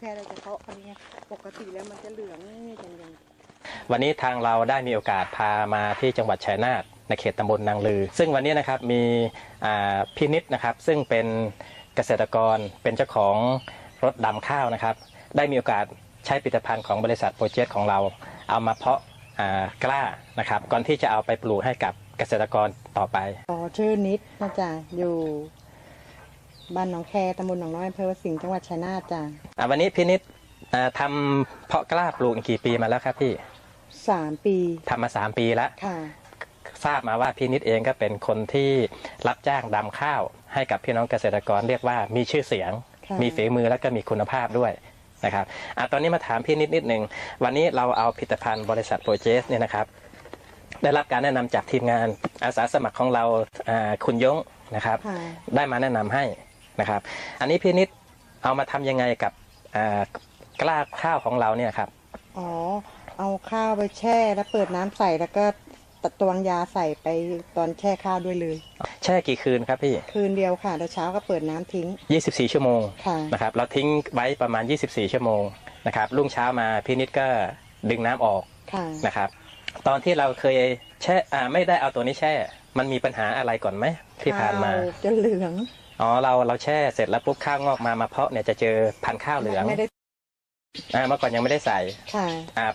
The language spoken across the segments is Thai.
แค่เราจะเพาะอันนี้ปกติแล้วมันจะเหลืองอย่างอย่างวันนี้ทางเราได้มีโอกาสพามาที่จังหวัดชัยนาทในเขตตำบลนางลือ ซึ่งวันนี้นะครับมีอ่าพี่นิดนะครับซึ่งเป็นเกษตรกรเป็นเจ้าของรถดำข้าวนะครับ ได้มีโอกาสใช้ผลิตภัณฑ์ของบริษัทโปรเจกต์ของเรา เอามาเพาะอ่ากล้านะครับ ก่อนที่จะเอาไปปลูกให้กับเกษตรกรต่อไปอ๋อชื่อนิดนะจ๊ะอยู่ บ้านหนองแคตำบลหนองน้อยอำเภอวัดสิงห์จังหวัดชัยนาทจ้ะอ่าวันนี้พี่นิดอ่าทำเพาะกล้าปลูกกี่ปีมาแล้วครับพี่สามปีทำมาสามปีแล้ว ค่ะ ทราบมาว่าพี่นิดเองก็เป็นคนที่รับจ้างดำข้าว ให้กับพี่น้องเกษตรกรเรียกว่ามีชื่อเสียง ค่ะ มีฝีมือแล้วก็มีคุณภาพด้วยนะครับอะตอนนี้มาถามพี่นิดนิดหนึ่งวันนี้เราเอาผลิตภัณฑ์บริษัทโปรเจสเนี่ยนะครับ ได้รับการแนะนำจากทีมงานอาสาสมัครของเราอ่าคุณยงนะครับ ค่ะได้มาแนะนำให้ นะครับ อันนี้พี่นิดเอามาทำยังไงกับอ่ากล้าข้าวของเราเนี่ยครับ อ๋อ เอาข้าวไปแช่แล้วเปิดน้ำใส่แล้วก็ตัดตวงยาใส่ไปตอนแช่ข้าวด้วยเลย แช่กี่คืนครับพี่ คืนเดียวค่ะแล้วเช้าก็เปิดน้ำทิ้ง 24 ชั่วโมงค่ะนะครับเราทิ้งไว้ประมาณ 24 ชั่วโมงนะครับรุ่งเช้ามาพี่นิดก็ดึงน้ำออกค่ะนะครับ ตอนที่เราเคยแช่อ่าไม่ได้เอาตัวนี้แช่ มันมีปัญหาอะไรก่อนไหมที่ผ่านมาข้วจะเหลือง อ๋อเราเราแช่เสร็จแล้วปุ๊บข้าวงอกมามาเพาะเนี่ยจะเจอพันธุ์ข้าวเหลืองไม่ได้อ่าเมื่อก่อนยังไม่ได้ใส่ค่ะอ่า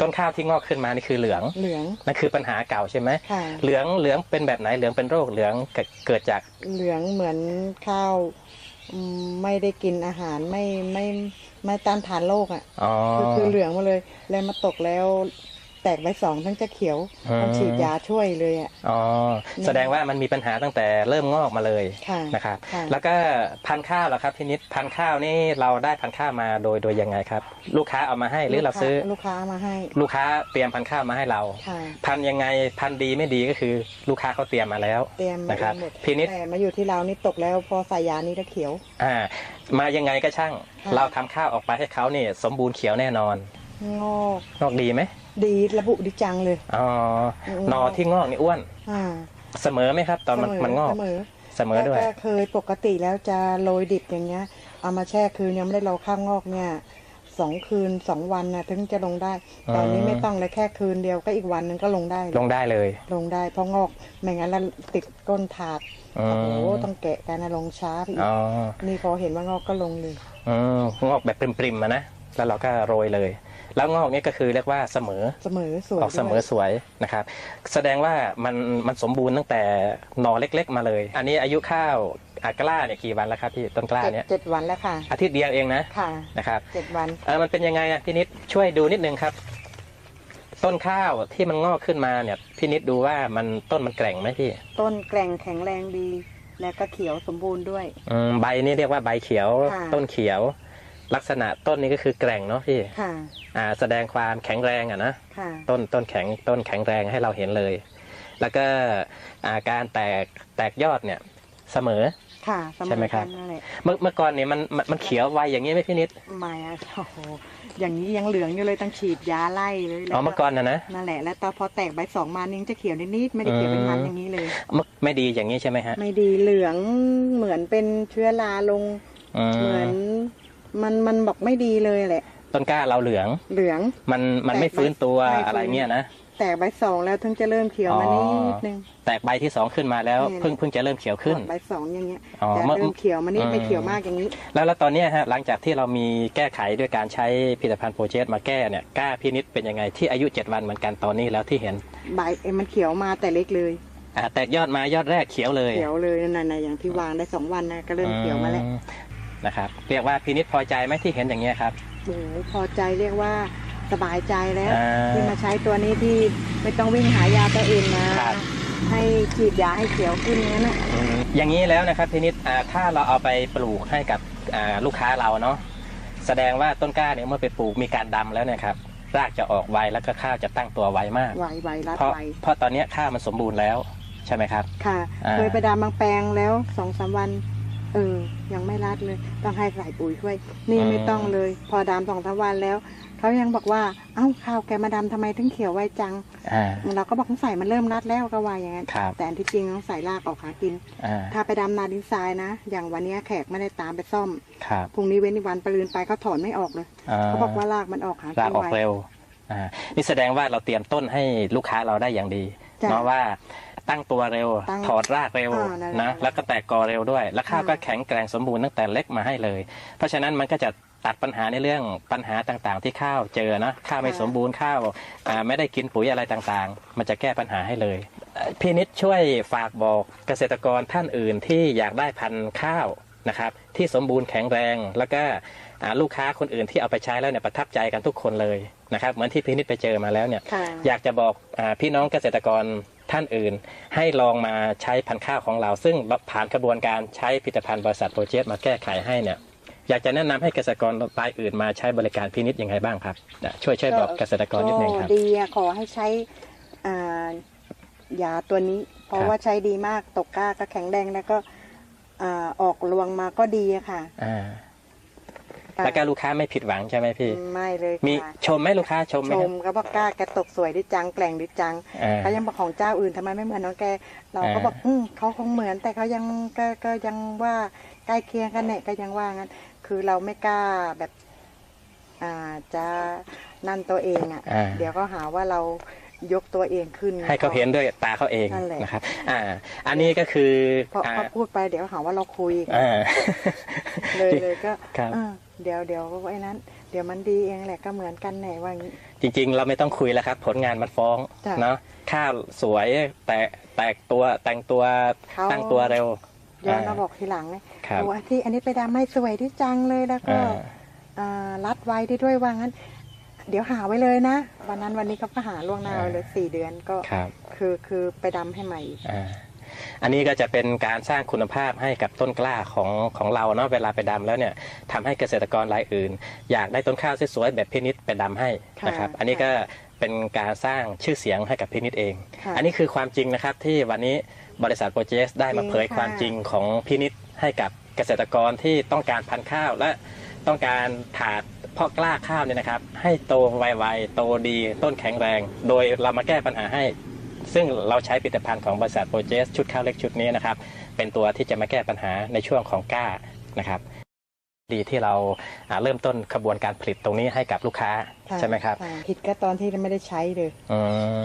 ต้นข้าวที่งอกขึ้นมานี่คือเหลืองเหลืองนั่นคือปัญหาเก่าใช่ไหมค่ะเหลืองเหลืองเป็นแบบไหนเหลืองเป็นโรคเหลืองเกิดเกิดจากเหลืองเหมือนข้าวอืมไม่ได้กินอาหารไม่ไม่ไม่ต้านทานโรคอะอ๋อคือคือเหลืองมาเลยแล้วมาตกแล้ว แตกใบสองทั้งจะเขียวอืมต้องฉีดยาช่วยเลยอะอ๋อแสดงว่ามันมีปัญหาตั้งแต่เริ่มงอกมาเลยค่ะนะครับค่ะแล้วก็พันธุ์ข้าวเหรอครับพี่นิดพันธุ์ข้าวนี่เราได้พันธุ์ข้าวมาโดยโดยยังไงครับ ลูกค้าเอามาให้หรือเราซื้อลูกค้ามาให้ ลูกค้าเตรียมพันธุ์ข้าวมาให้เราค่ะพันธุ์ยังไงพันธุ์ดีไม่ดีก็คือลูกค้าเขาเตรียมมาแล้วเตรียมมานะครับหมดพี่นิดแต่มาอยู่ที่เรานี่ตกแล้วพอใส่ยานี่จะเขียวอ่ามายังไงก็ช่างค่ะเราทำข้าวออกไปให้เขาเนี่ยสมบูรณ์เขียวแน่นอนงอกงอกดีไหม ดีระบุดีจังเลย อ๋ออืมหนอที่งอกนี่อ้วน อ่าเสมอไหมครับ ตอนมันมันงอก เสมอเสมอด้วย แต่เคยปกติแล้วจะโรยดิบอย่างเงี้ย เอามาแช่คืนยังไม่ได้รอข้าวงอกเนี่ยสองคืนสองวันนะถึงจะลงได้ ตอนนี้อืมไม่ต้องเลยแค่คืนเดียวก็อีกวันหนึงก็ลงได้ ลงได้เลย ลงได้เพราะงอกไม่งั้นแล้วติดก้นถาดอืโอ้โหมต้องแกะกันนะลงช้าไปอีกอ๋อนี่พอเห็นว่างอกก็ลงเลยอืมงอกแบบปริมๆมานะแล้วเราก็โรยเลย แล้วงอกนี่ก็คือเรียกว่าเสมอเสมอสวยออกเสมอด้วยสวยนะครับ แสดงว่ามันมันสมบูรณ์ตั้งแต่หนอเล็ก ๆ มาเลย อันนี้อายุข้าวอากล้าเนี่ยกี่วันแล้วครับพี่ต้นกล้าเจ็ดเนี่ยเจ็ดวันแล้วค่ะอาทิตย์เดียวเองนะค่ะนะครับเจ็ดวันเออมันเป็นยังไงอะพี่นิดช่วยดูนิดนึงครับ ต้นข้าวที่มันงอกขึ้นมาเนี่ยพี่นิดดูว่ามันต้นมันแกร่งไหมพี่ต้นแกร่งแข็งแรงดี และก็เขียวสมบูรณ์ด้วยอืมใบนี่เรียกว่าใบเขียว ค่ะ ต้นเขียว ลักษณะต้นนี้ก็คือแกร่งเนาะพี่ค่ะอ่าแสดงความแข็งแรงอะนะค่ะต้นต้นแข็งต้นแข็งแรงให้เราเห็นเลย แล้วก็อ่าการแตกแตกยอดเนี่ยเสมอค่ะเสมใช่ไหมอครักับนนั่นแหละเมื่อเมื่อก่อนเนี่ยมันมันมันเขียวไวอย่างนี้ไหมพี่นิดไม่อะโอ้โหอย่างนี้ยังเหลืองอยู่เลยต้องฉีดยาไล่เลยแล้วอ๋อเมื่อก่อนนะนะ นั่นแหละแล้วตอนพอแตกใบสองมานิ่งจะเขียวนิดๆไม่ได้เขียวเป็นมันอืม อย่างนี้เลย เมื่อไม่ดีอย่างนี้ใช่ไหมฮะไม่ดีเหลืองเหมือนเป็นเชื้อราลง อืเหมือน มมันมันบอกไม่ดีเลยแหละ ต้นกล้าเราเหลือง เหลือง มันมันแตกไม่ฟื้นตัวไม่ฟื้น อะไรเงี้ยนะ แตกใบสองแล้วถึงจะเริ่มเขียวมานิดนึง แตกใบที่สองขึ้นมาแล้วเนี่ย เพิ่งเพิ่งจะเริ่มเขียวขึ้น ใบสองอย่างเงี้ยอ๋อจะเมื่อเริ่มเขียวมานิดอืมไม่เขียวมากอย่างนี้ แล้วแล้วตอนเนี้ยฮะหลังจากที่เรามีแก้ไขด้วยการใช้ผลิตภัณฑ์โปรเจสมาแก้เนี่ยกล้าพี่นิดเป็นยังไงที่อายุ 7 วันเหมือนกันตอนนี้แล้วที่เห็นใบเอ้ยมันเขียวมาแต่เล็กเลย อ่าแตกยอดมายอดแรกเขียวเลยเขียวเลยนั่นน่ะอย่างที่วางได้สองวันนะก็เริ่มเขียวมาแล้ว อื นะครับ เรียกว่าพี่นิดพอใจไหมที่เห็นอย่างเงี้ยครับ โอ้โหพอใจเรียกว่าสบายใจแล้ว อ่าที่มาใช้ตัวนี้ที่ไม่ต้องวิ่งหายาตัวอื่นนะครับ ให้ฉีดยาให้เขียวขึ้นงั้นนะอืมอย่างนี้แล้วนะครับพี่นิดอ่าถ้าเราเอาไปปลูกให้กับอ่าลูกค้าเราเนาะแสดงว่าต้นกล้าเนี่ยเมื่อไปปลูกมีการดำแล้วเนี่ยครับรากจะออกไวแล้วก็ข้าวจะตั้งตัวไวมากไวไวรัดเพราะไวเพราะตอนเนี้ยข้าวมันสมบูรณ์แล้วใช่ไหมครับ ค่ะ อ่า เคยไปดามบางแปลงแล้วสองสามวัน เออ ยังไม่รัดเลย ต้องให้ใส่ปุ๋ยช่วย นี่อืมไม่ต้องเลย พอดำสองสามวันแล้วเขายังบอกว่า เอ้าข้าวแกมาดำทำไมถึงเขียวไวจังอ่าเราก็บอกต้องใส่มันเริ่มรัดแล้วก็ว่าอย่างนั้นครับแต่อันที่จริงต้องใส่รากออกหากินอ่าถ้าไปดำนาดินทรายนะ อย่างวันเนี้ยแขกไม่ได้ตามไปซ่อมครับพรุ่งนี้เว้นอีกวันปลืนไปเขาถอนไม่ออกเลยเขาบอกว่ารากมันออกหารากกินออกไวเร็วอ่านี่แสดงว่าเราเตรียมต้นให้ลูกค้าเราได้อย่างดีจ้ะเนาะว่า ตั้งตัวเร็ว ตั้งถอดรากเร็วอ่านั่นแหละนะแล้วก็แตกกอเร็วด้วย แล้วข้าวอ่าก็แข็งแกร่งสมบูรณ์ตั้งแต่เล็กมาให้เลย เพราะฉะนั้นมันก็จะตัดปัญหาในเรื่องปัญหาต่างๆ ที่ข้าวเจอนะข้าวไม่สมบูรณ์ข้าวอ่าไม่ได้กินปุ๋ยอะไรต่างๆ มันจะแก้ปัญหาให้เลยเอ่อพี่นิดช่วยฝากบอกเกษตรกรท่านอื่นที่อยากได้พันธุ์ข้าวนะครับ ที่สมบูรณ์แข็งแรง แล้วก็อ่าลูกค้าคนอื่นที่เอาไปใช้แล้วเนี่ยประทับใจกันทุกคนเลยนะครับเหมือนที่พี่นิดไปเจอมาแล้วเนี่ย ค่ะ อยากจะบอกอาพี่น้องเกษตรกร ท่านอื่น ให้ลองมาใช้พันธุ์ข้าวของเรา ซึ่งผ่านกระบวนการใช้ผลิตภัณฑ์บริษัทโปรเจกต์มาแก้ไขให้เนี่ยอยากจะแนะนำให้เกษตรกรรายอื่นมาใช้บริการพินิจยังไงบ้างครับอะช่วยช่วยบอกเกษตรกรนิดนึงครับก็ดีอะขอให้ใช้อ่ายาตัวนี้ เพราะครับว่าใช้ดีมากตกกล้าก็แข็งแรงแล้วก็อ่าออกรวงมาก็ดีอะค่ะอ่า แล้วก็ลูกค้าไม่ผิดหวังใช่ไหมพี่ ไม่เลยมีค่ะชมไหมลูกค้าชมไหมชครับมก็บอกกล้าแกตกสวยดีจังแกล่งดีจังอ่าเขายังบอกของเจ้าอื่นทำไมไม่เหมือนน้องแก เราก็อ่าบอกอืมเขาคงเหมือนแต่เขายังก็ก็ยังว่าใกล้เคียงกันเนี่ยก็ยังว่างั้น คือเราไม่กล้าแบบอ่าจะนั่นตัวเองอะอ่าเดี๋ยวเขาหาว่าเรายกตัวเองขึ้น ให้เขาเห็นด้วยตาเขาเองนั่นแหละนะครับ อ่า อันนี้ก็คือเพราะอ่าพอพูดไปเดี๋ยวหาว่าเราคุยอ่าเลยเลยก็ครับ เออเดี๋ยวเดี๋ยวไอ้นั้น เดี๋ยวมันดีเองแหละก็เหมือนกันแหน่ว่าอย่างนี้ จริงๆ เราไม่ต้องคุยแล้วครับ ผลงานมันฟ้องจ้ะ เนาะข้าวสวยแตกแตกตัวแต่งตัวเขาตั้งตัวเร็วย้อนมาบอกทีหลังไงครับโอ้ที่อันนี้ไปดำไม่สวยที่จังเลยแล้วก็อ่าอ่ารัดไว้ได้ด้วยว่างั้น เดี๋ยวหาไว้เลยนะวันนั้นวันนี้เขาก็หาล่วงหน้าไว้เลยสี่เดือนก็ครับคือคือไปดำให้ใหม่อีกอ่า อันนี้ก็จะเป็นการสร้างคุณภาพให้กับต้นกล้าของของเราเนาะเวลาไปดำแล้วเนี่ยทำให้เกษตรกรรายอื่น อยากได้ต้นข้าวสวยๆแบบพินิษไปดำให้นะครับ อันนี้ก็เป็นการสร้างชื่อเสียงให้กับพินิษเองค่ะอันนี้คือความจริงนะครับที่วันนี้บริษัทโปรเจสได้มาจริงเผยค่ะความจริงของพินิษให้กับเกษตรกรที่ต้องการพันธุ์ข้าวและต้องการถาดเพาะกล้าข้าวเนี่ยนะครับ ให้โตไวๆโตดีต้นแข็งแรง โดยเรามาแก้ปัญหาให้ ซึ่งเราใช้ผลิตภัณฑ์ของบริษัทโปรเจสชุดข้าวเล็กชุดนี้นะครับ เป็นตัวที่จะมาแก้ปัญหาในช่วงของกล้านะครับ ดีที่เราอ่าเริ่มต้นขบวนการผลิตตรงนี้ให้กับลูกค้าใช่ไหมครับะผิดก็ตอนที่ไม่ได้ใช้เลยอืม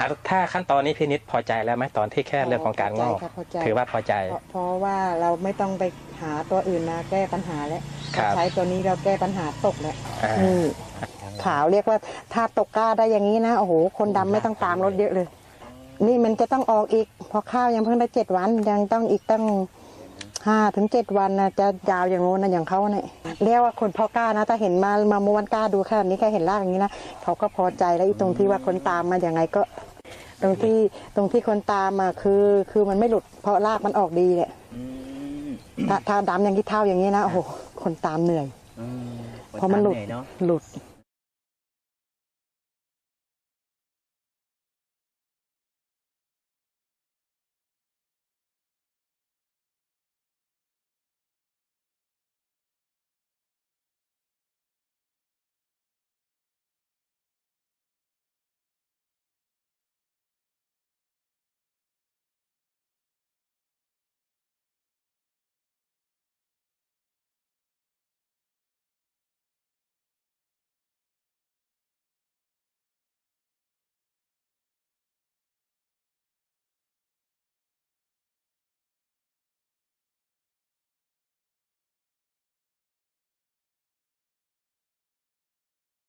อะถ้าขั้นตอนนี้พี่นิดพอใจแล้วไหมตอนที่แค่เรื่องของการงอกพอใจค่ะพอใจถือว่าพอใจเพราะเพราะว่าเราไม่ต้องไปหาตัวอื่นมาแก้ปัญหาแล้วครับใช้ตัวนี้เราแก้ปัญหาตกแล้วอ่านี่ขาวเรียกว่าถ้าตกกล้าได้อย่างนี้นะโอ้โหคนดำไม่ต้องตามรถเยอะเลย นี่มันจะต้องออกอีกเพอข้าวยังเพิ่งได้เจ็ดวัน ยังต้องอีกตั้งห้าถึงเจ็ดวันนะจะยาวอย่างโน้นนะอย่างเขาเนี่ยเรียกว่าคนพ่อกล้านะ ถ้าเห็นมามาม้วนกล้าดูขนาดนี้แค่เห็นรากอย่างนี้นะเขาก็พอใจแล้วอีกตรงที่ว่าคนตามมาอย่างไงก็ ตรงที่ตรงที่คนตามมาคือ คือมันไม่หลุดเพราะรากมันออกดีเนี่ยอืมถ้าถ้าดำอย่างที่เท่าอย่างนี้นะโอ้โหคนตามเหนื่อยอืมเพราะมันหลุดคตาเยเนาะหลุด